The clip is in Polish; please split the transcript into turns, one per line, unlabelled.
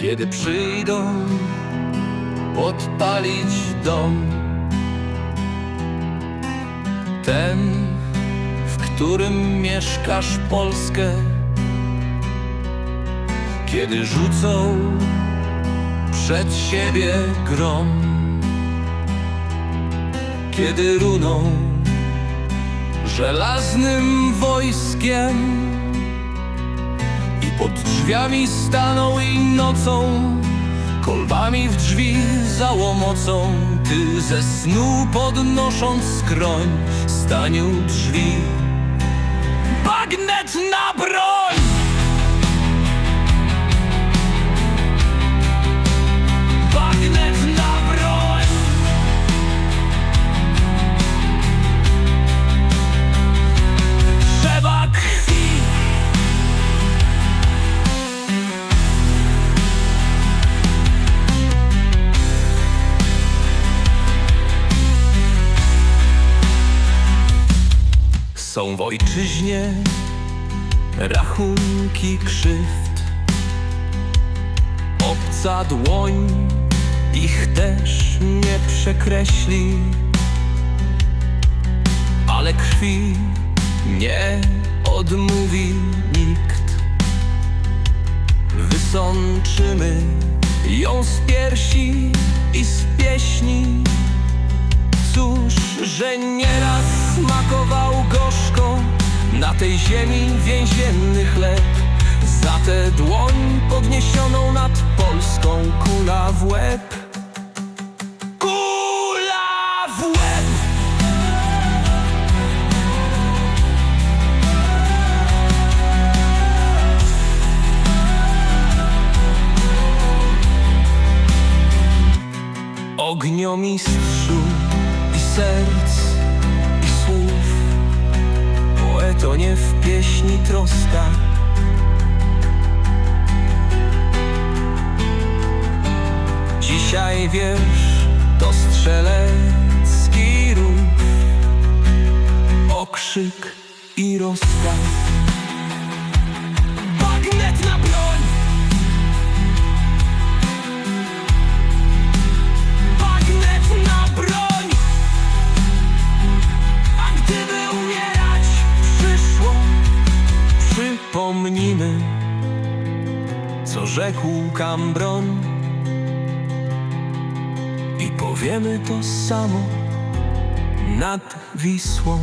kiedy przyjdą podpalić dom. Ten, w którym mieszkasz Polskę, kiedy rzucą przed siebie grom, kiedy runą żelaznym wojskiem i pod drzwiami staną i nocą kolbami w drzwi załomocą ty ze snu podnosząc skroń stań u drzwi. Bagnet na broń Są w ojczyźnie. Rachunki krzywd. Obca dłoń ich też nie przekreśli. Ale krwi nie odmówi nikt. Wysączymy ją z piersi i z pieśni. Cóż, że nieraz smakował gorzko Na tej ziemi więzienny chleb. Za tę dłoń podniesioną nad Polską Kula w łeb. Kula Ogniomistrzu i serc troska. Dzisiaj wiersz to strzelecki rów Okrzyk i rozkaz Co rzekł Cambron. I powiemy to samo Nad Wisłą